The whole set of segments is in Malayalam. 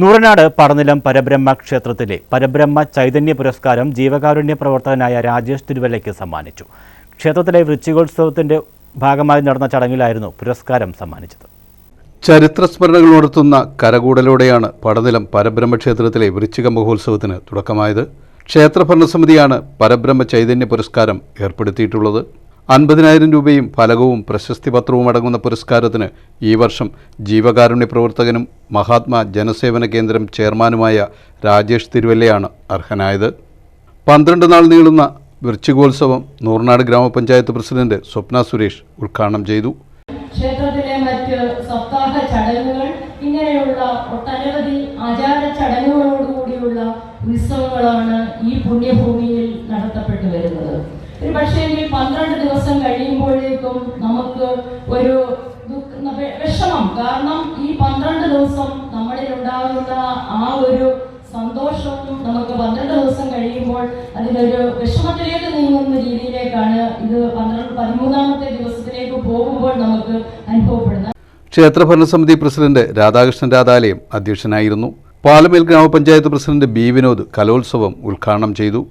നൂറനാട് പറനിലം പരബ്രഹ്മ ക്ഷേത്രത്തിലെ പരബ്രഹ്മ ചൈതന്യ പുരസ്കാരം ജീവകാരുണ്യ പ്രവർത്തകനായ രാജേഷ് തിരുവല്ലയ്ക്ക് സമ്മാനിച്ചു. ക്ഷേത്രത്തിലെ വൃശ്ചികോത്സവത്തിന്റെ ഭാഗമായി നടന്ന ചടങ്ങിലായിരുന്നു പുരസ്കാരം സമ്മാനിച്ചത്. ചരിത്രസ്മരണകൾ ഉണർത്തുന്ന കരകൂടലോടെയാണ് പടനിലം പരബ്രഹ്മ ക്ഷേത്രത്തിലെ വൃശ്ചിക മഹോത്സവത്തിന് തുടക്കമായത്. ക്ഷേത്ര ഭരണസമിതിയാണ് പരബ്രഹ്മ ചൈതന്യ പുരസ്കാരം ഏർപ്പെടുത്തിയിട്ടുള്ളത്. അൻപതിനായിരം രൂപയും ഫലകവും പ്രശസ്തി പത്രവും അടങ്ങുന്ന പുരസ്കാരത്തിന് ഈ വർഷം ജീവകാരുണ്യ പ്രവർത്തകനും മഹാത്മാ ജനസേവന കേന്ദ്രം ചെയർമാനുമായ രാജേഷ് തിരുവല്ലയാണ് അർഹനായത്. പന്ത്രണ്ട് നാൾ നീളുന്ന വൃശ്ചികോത്സവം നൂർനാട് ഗ്രാമപഞ്ചായത്ത് പ്രസിഡന്റ് സ്വപ്ന സുരേഷ് ഉദ്ഘാടനം ചെയ്തു. ക്ഷേത്രത്തിലെ മറ്റ് സപ്താഹ ചടങ്ങുകൾ ഇങ്ങനെയുള്ള ഒട്ടനവധി ആചാര ചടങ്ങുകളോടുകൂടിയുള്ള ഉത്സവങ്ങളാണ് ഈ പുണ്യഭൂമിയിൽ നടത്തപ്പെട്ടു വരുന്നത്. ഒരു പക്ഷേ എങ്കിൽ പന്ത്രണ്ട് ദിവസം കഴിയുമ്പോഴേക്കും നമുക്ക് ഒരു വിഷമം. കാരണം ഈ പന്ത്രണ്ട് ദിവസം നമ്മളിൽ ഉണ്ടാകുന്ന ആ ഒരു സന്തോഷവും നമുക്ക് പന്ത്രണ്ട് ദിവസം കഴിയുമ്പോൾ അതിനൊരു വിഷമത്തിലേക്ക് നീങ്ങുന്ന രീതിയിലേക്കാണ് ഇത് പന്ത്രണ്ട് പതിമൂന്നാമത്തെ ദിവസത്തിലേക്ക് പോകുമ്പോൾ നമുക്ക് അനുഭവപ്പെടുന്നത്. ക്ഷേത്ര ഭരണസമിതി പ്രസിഡന്റ് രാധാകൃഷ്ണൻ രാധാലയം അധ്യക്ഷനായിരുന്നു. പാലമേൽ ഗ്രാമപഞ്ചായത്ത് പ്രസിഡന്റ് ബി വിനോദ് കലോത്സവം ഉദ്ഘാടനം ചെയ്തു.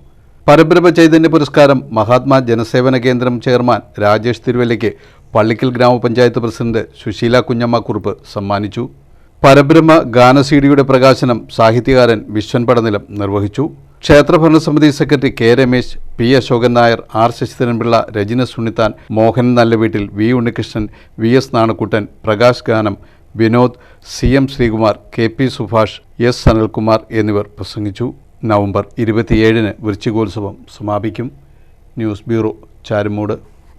പരബ്രഹ്മ ചൈതന്യ പുരസ്കാരം മഹാത്മാ ജനസേവന കേന്ദ്രം ചെയർമാൻ രാജേഷ് തിരുവല്ലയ്ക്ക് പള്ളിക്കൽ ഗ്രാമപഞ്ചായത്ത് പ്രസിഡന്റ് സുശീല കുഞ്ഞമ്മ കുറുപ്പ് സമ്മാനിച്ചു. പരബ്രഹ്മ ഗാനസീഡിയുടെ പ്രകാശനം സാഹിത്യകാരൻ വിശ്വൻ പടനിലം നിർവഹിച്ചു. ക്ഷേത്ര ഭരണസമിതി secretary K Ramesh P Ashokan Nair R Sasidharan Pillai Rajina സുണിത്താൻ Mohan Nallaveettil V Unnikrishnan V S Nanakuttan Prakash ഗാനം Vinod C M Sreekumar K P Subhash S Sanalkumar എന്നിവർ പ്രസംഗിച്ചു. നവംബർ ഇരുപത്തിയേഴിന് വൃശ്ചികോത്സവം സമാപിക്കും. News bureau Charummood.